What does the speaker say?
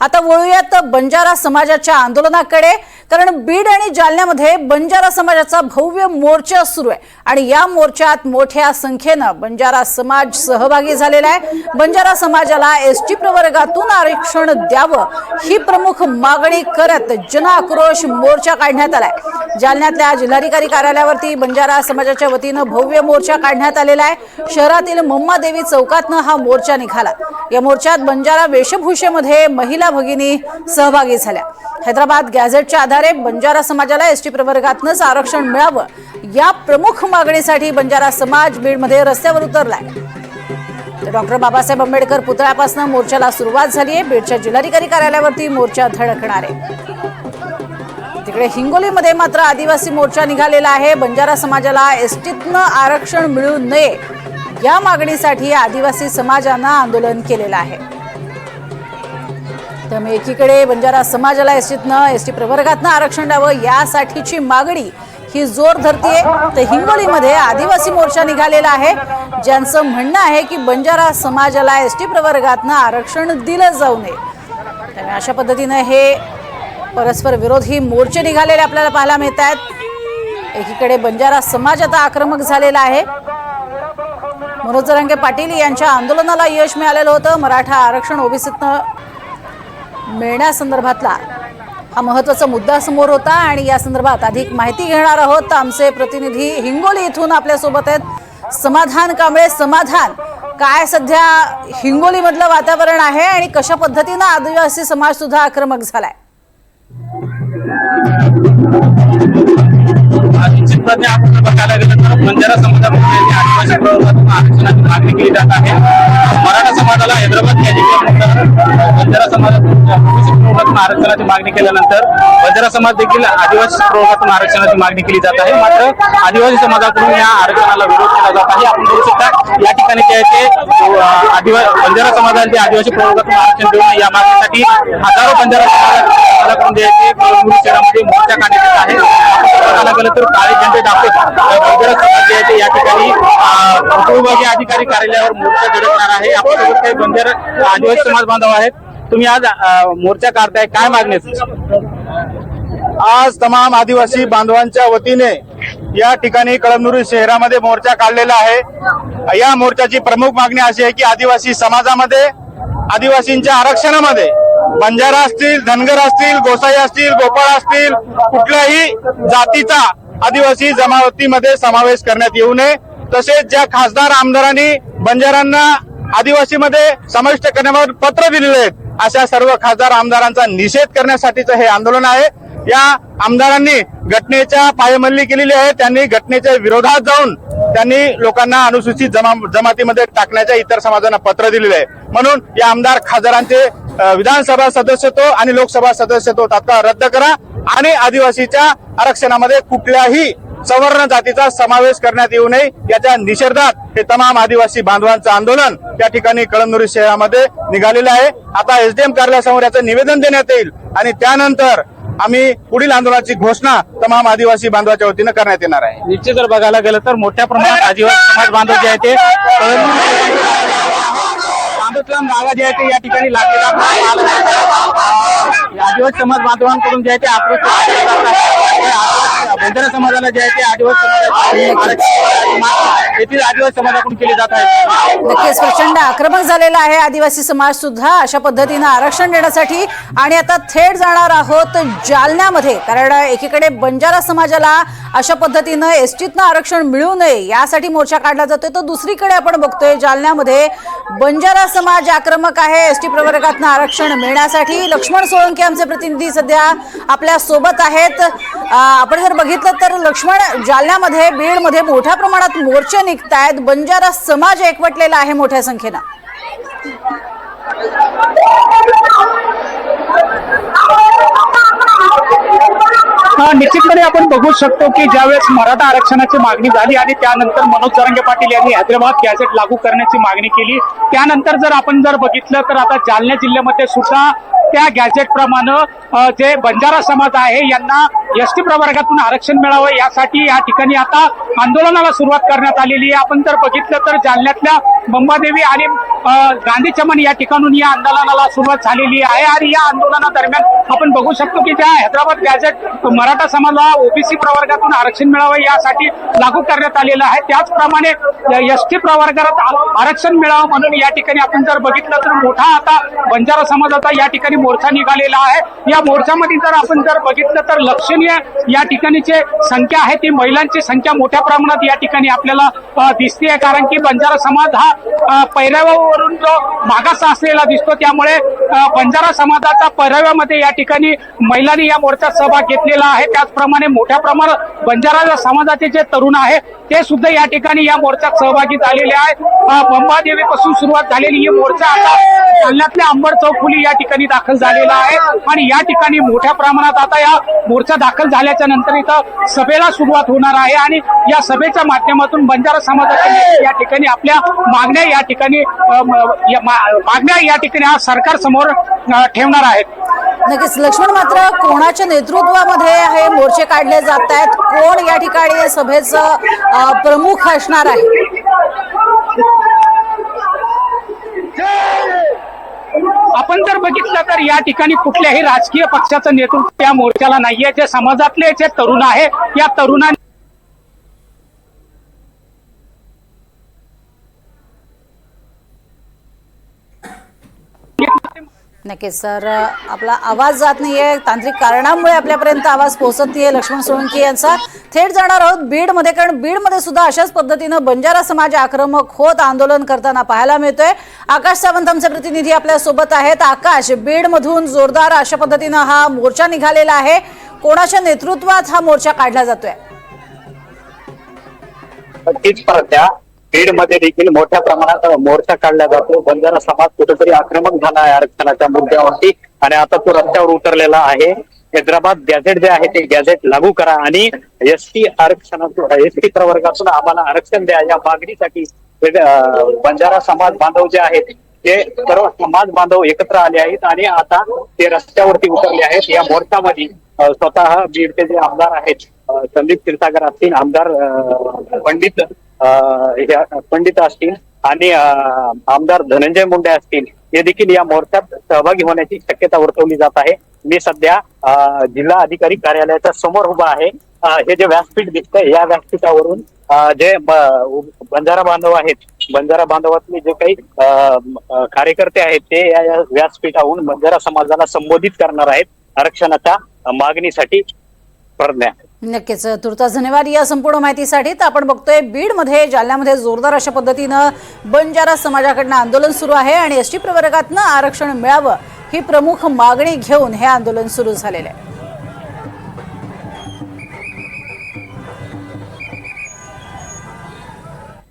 आता वळूयात बंजारा समाजाच्या आंदोलनाकडे. कारण बीड आणि जालन्यामध्ये बंजारा समाजाचा भव्य मोर्चा सुरू आहे. आणि या मोर्चात मोठ्या संख्येनं बंजारा समाज सहभागी झालेला आहे. बंजारा समाजाला एस टी प्रवर्गातून आरक्षण द्यावं ही प्रमुख मागणी करत जनआक्रोश मोर्चा काढण्यात आलाय. जालन्यातल्या जिल्हाधिकारी कार्यालयावरती बंजारा समाजाच्या वतीनं भव्य मोर्चा काढण्यात आलेला आहे. शहरातील मम्मादेवी चौकातनं हा मोर्चा निघाला. या मोर्चात बंजारा वेशभूषेमध्ये महिला भगिनी सहभागी झाल्या. हैदराबाद गॅझेटच्या आधारे बंजारा समाजाला एस टी प्रवर्गातनंच आरक्षण मिळावं. या प्रमुख मागणीसाठी बंजारा समाज बीडमध्ये रस्त्यावर उतरलाय. डॉक्टर बाबासाहेब आंबेडकर पुतळ्यापासून मोर्चाला सुरुवात झाली आहे. बीडच्या जिल्हाधिकारी कार्यालयावरती मोर्चा धडकणार आहे. तिकडे हिंगोलीमध्ये मात्र आदिवासी मोर्चा निघालेला आहे. बंजारा समाजाला एसटीतनं आरक्षण मिळू नये या मागणीसाठी आदिवासी समाजानं आंदोलन केलेलं आहे. त्यामुळे एकीकडे बंजारा समाजाला एस टीतनं एस टी प्रवर्गातनं आरक्षण द्यावं यासाठीची मागणी ही जोर धरतीये. तर हिंगोलीमध्ये आदिवासी मोर्चा निघालेला आहे. ज्यांचं म्हणणं आहे की बंजारा समाजाला एस टी प्रवर्गातनं आरक्षण दिलं जाऊ नये. त्यामुळे अशा पद्धतीनं हे परस्पर विरोधी मोर्चे निघालेले आपल्याला पाहायला मिळत आहेत एकीकडे बंजारा समाज आता आक्रमक झालेला आहे. मनोज जरांगे पाटील यांच्या आंदोलनाला यश मिळालेलं होतं. मराठा आरक्षण ओबीसीतनं मिळण्यासंदर्भातला हा महत्त्वाचा मुद्दा समोर होता आणि या संदर्भात अधिक माहिती घेणार आहोत. आमचे प्रतिनिधी हिंगोली इथून आपल्यासोबत आहेत. समाधान कांबळे समाधान काय सध्या हिंगोलीमधलं वातावरण आहे आणि कशा पद्धतीनं आदिवासी समाज सुद्धा आक्रमक झालाय? निश्चितपणे आपण बघायला गेलं तर बंजारा समाजामध्ये आदिवासी प्रवर्गातून आरक्षणाची मागणी केली जात आहे मराठा समाजाला हैदराबाद बंजारा समाजातून प्रवर्गातून आरक्षणाची मागणी केल्यानंतर बंजारा समाज देखील आदिवासी प्रवर्गातून आरक्षणाची मागणी केली जात आहे. मात्र आदिवासी समाजाकडून या आरक्षणाला विरोध केला जात आहे. आपण बघू शकता या ठिकाणी जे आहे ते आदिवासी बंजारा समाजाचे आदिवासी प्रवर्गातून आरक्षण देऊन या मागणीसाठी हजारो बंजारा समाजाकडून जे आहे ते शहरामध्ये मोर्चा काढण्यात येत आहे. आपण तर काळे झेंडे दाखवत. आहे या ठिकाणी उपविभागीय अधिकारी कार्यालयावर मोर्चा धडकणार आहे. आपल्यासोबत काही बंजारा आदिवासी समाज बांधव आहेत. तुम्ही आज मोर्चा काढताय. काय मागणी आज तमाम आदिवासी बांधवांच्या वतीने या ठिकाणी कळमनुरी शहरामध्ये मोर्चा काढलेला आहे. या मोर्चाची प्रमुख मागणी अशी आहे की आदिवासी समाजामध्ये आदिवासींच्या आरक्षणामध्ये बंजारा असतील धनगर असतील गोसाई असतील गोपाळ असतील कुठल्याही जातीचा आदिवासी जमावतीमध्ये समावेश करण्यात येऊ नये. तसेच ज्या खासदार आमदारांनी बंजारांना आदिवासीमध्ये समाविष्ट करण्याबाबत पत्र दिलेले आहेत अशा सर्व खासदार आमदारांचा निषेध करण्यासाठीचं हे आंदोलन आहे. या आमदारांनी घटनेच्या पायमल्ली केलेली आहे. त्यांनी घटनेच्या विरोधात जाऊन त्यांनी लोकांना अनुसूचित जमा जमातीमध्ये टाकण्याच्या इतर समाजांना पत्र दिलेले आहे. म्हणून या आमदार खासदारांचे विधानसभा सदस्यत्व आणि लोकसभा सदस्यत्व तात्काळ रद्द करा आणि आदिवासीच्या आरक्षणामध्ये कुठल्याही सवर्ण जातीचा समावेश करण्यात येऊ नये याच्या निषेधात हे तमाम आदिवासी बांधवांचं आंदोलन त्या ठिकाणी कळमनुरी शहरामध्ये निघालेलं आहे. आता एसडीएम कार्यालयासमोर याचं निवेदन देण्यात येईल आणि त्यानंतर आम्ही पुढील आंदोलनाची घोषणा तमाम आदिवासी बांधवाच्या वतीनं करण्यात येणार आहे. निश्चित जर बघायला गेलं तर मोठ्या प्रमाणात आदिवासी समाज बांधव जे आहे ते तांदूतलाम गावा जे आहे ते या ठिकाणी लागलेला. आदिवासी समाज बांधवांकडून जे आहे ते आक्रोश बंजारा समाजाला जे आहे ते आदिवासी समाजाची येथील आदिवासी समाजाकडून केली जात आहे. नक्कीच प्रचंड आक्रमक झालेला आहे आदिवासी समाज सुद्धा. अशा पद्धतीनं आरक्षण देण्यासाठी आणि आता थेट जाणार आहोत जालन्यामध्ये. कारण एकीकडे बंजारा समाजाला अशा पद्धतीनं एसटीतनं आरक्षण मिळू नये यासाठी मोर्चा काढला जातोय. तर दुसरीकडे आपण बघतोय जालन्यामध्ये बंजारा समाज आक्रमक आहे. एसटी प्रवर्गातनं आरक्षण मिळण्यासाठी लक्ष्मण सोळंके आमचे प्रतिनिधी सध्या आपल्यासोबत आहेत. आपण जर बघितलं तर लक्ष्मण जालन्यामध्ये बीडमध्ये मोठ्या प्रमाणात मोर्चे निघतायत. बंजारा समाज एकवटलेला आहे मोठ्या संख्येनं. हा, निश्चितपणे आपण बघू शकतो की ज्यावेळेस मराठा आरक्षणाची मागणी झाली आणि त्यानंतर मनोज जरंगे पाटील यांनी हैदराबाद गॅझेट लागू करण्याची मागणी केली. त्यानंतर जर आपण जर बघितलं तर आता जालना जिल्ह्यामध्ये सुद्धा त्या गॅझेटप्रमाणे जे बंजारा समाज आहे यांना एस टी प्रवर्गातून आरक्षण मिळावं यासाठी या ठिकाणी आता आंदोलनाला सुरुवात करण्यात आलेली आहे. आपण जर बघितलं तर जालन्यातल्या मंबादेवी आणि गांधी चमन या ठिकाणून या आंदोलनाला सुरुवात झालेली आहे. आणि या आंदोलनादरम्यान आपण बघू शकतो की ज्या हैदराबाद गॅझेट मराठा समाजाला ओबीसी प्रवर्गातून आरक्षण मिळावं यासाठी लागू करण्यात आलेलं आहे. त्याचप्रमाणे एस टी प्रवर्गात आरक्षण मिळावं म्हणून या ठिकाणी आपण जर बघितलं तर मोठा आता बंजारा समाजाचा या ठिकाणी मोर्चा निघालेला आहे. या मोर्चामध्ये जर आपण जर बघितलं तर लक्षणीय या ठिकाणीचे संख्या आहे ती महिलांची संख्या मोठ्या प्रमाणात या ठिकाणी आपल्याला दिसते कारण की बंजारा समाज हा अ, पैरव्यावरून जो मागास असलेला दिसतो त्यामुळे बंजारा समाजाचा पैरव्यामध्ये या ठिकाणी महिलांनी या मोर्चात सहभाग घेतलेला आहे. त्याचप्रमाणे मोठ्या प्रमाणात बंजारा समाजाचे जे तरुण आहे ते सुद्धा या ठिकाणी या मोर्चात सहभागी झालेले आहेत बंबादेवीपासून सुरुवात झालेली ही मोर्चा आता जालन्यातल्या अंबड चौफुली या ठिकाणी दाखल झालेला आहे. आणि या ठिकाणी मोठ्या प्रमाणात आता या मोर्चा दाखल झाल्याच्यानंतर इथं सभेला सुरुवात होणार आहे. आणि या सभेच्या माध्यमातून बंजारा समाजाचे नेते या ठिकाणी आपल्या मागण्या या ठिकाणी मागण्या या ठिकाणी आज सरकार समोर ठेवणार आहेत. नक्कीच लक्ष्मण मात्र कोणाच्या नेतृत्वामध्ये हे मोर्चे काढले जात आहेत कोण या ठिकाणी सभेचं प्रमुख असणार आहे? आपण जर बघितलं तर या ठिकाणी कुठल्याही राजकीय पक्षाचं नेतृत्व या मोर्चाला नाहीये. जे समाजातले जे तरुण आहे या तरुणांनी नक्कीच सर आपला आवाज जात नाहीये. तांत्रिक कारणामुळे आपल्यापर्यंत आवाज पोहोचत नाहीये. लक्ष्मण सोळंकी यांचा थेट जाणार आहोत बीडमध्ये. कारण बीडमध्ये सुद्धा अशाच पद्धतीनं बंजारा समाज आक्रमक होत आंदोलन करताना पाहायला मिळतोय. आकाश सावंत आमचे प्रतिनिधी आपल्यासोबत आहेत. आकाश बीडमधून जोरदार अशा पद्धतीनं हा मोर्चा निघालेला आहे. कोणाच्या नेतृत्वात हा मोर्चा काढला जातोय? बीडमध्ये देखील मोठ्या प्रमाणात मोर्चा काढला जातो. बंजारा समाज कुठेतरी आक्रमक झाला आहे आरक्षणाच्या मुद्द्यावरती. आणि आता तो रस्त्यावर उतरलेला आहे. हैदराबाद गॅझेट जे आहे ते गॅझेट लागू करा आणि एस टी आरक्षणातून एस टी प्रवर्गातून आम्हाला आरक्षण द्या या मागणीसाठी बंजारा समाज बांधव जे आहेत ते सर्व समाज बांधव एकत्र आले आहेत आणि आता ते रस्त्यावरती उतरले आहेत. या मोर्चामध्ये स्वतः बीडचे जे आमदार आहेत संदीप क्षीरसागर असतील आमदार पंडित अं, पंडित असतील आणि आमदार धनंजय मुंडे असतील हे देखील या मोर्चात सहभागी होण्याची शक्यता वर्तवली जात आहे. मी सध्या जिल्हा अधिकारी कार्यालयाच्या समोर उभा आहे. हे जे व्यासपीठ दिसतंय या व्यासपीठावरून जे बंजारा बांधव आहेत बंजारा बांधवातले जे काही कार्यकर्ते आहेत ते या व्यासपीठाहून बंजारा समाजाला संबोधित करणार आहेत आरक्षणाच्या मागणीसाठी प्रज्ञा नक्कीच. तुर्तास धन्यवाद या संपूर्ण माहितीसाठी. तर आपण बघतोय बीडमध्ये जालन्यामध्ये जोरदार अशा पद्धतीनं बंजारा समाजाकडनं आंदोलन सुरू आहे आणि एस टी प्रवर्गातनं आरक्षण मिळावं ही प्रमुख मागणी घेऊन हे आंदोलन सुरू झालेलं आहे.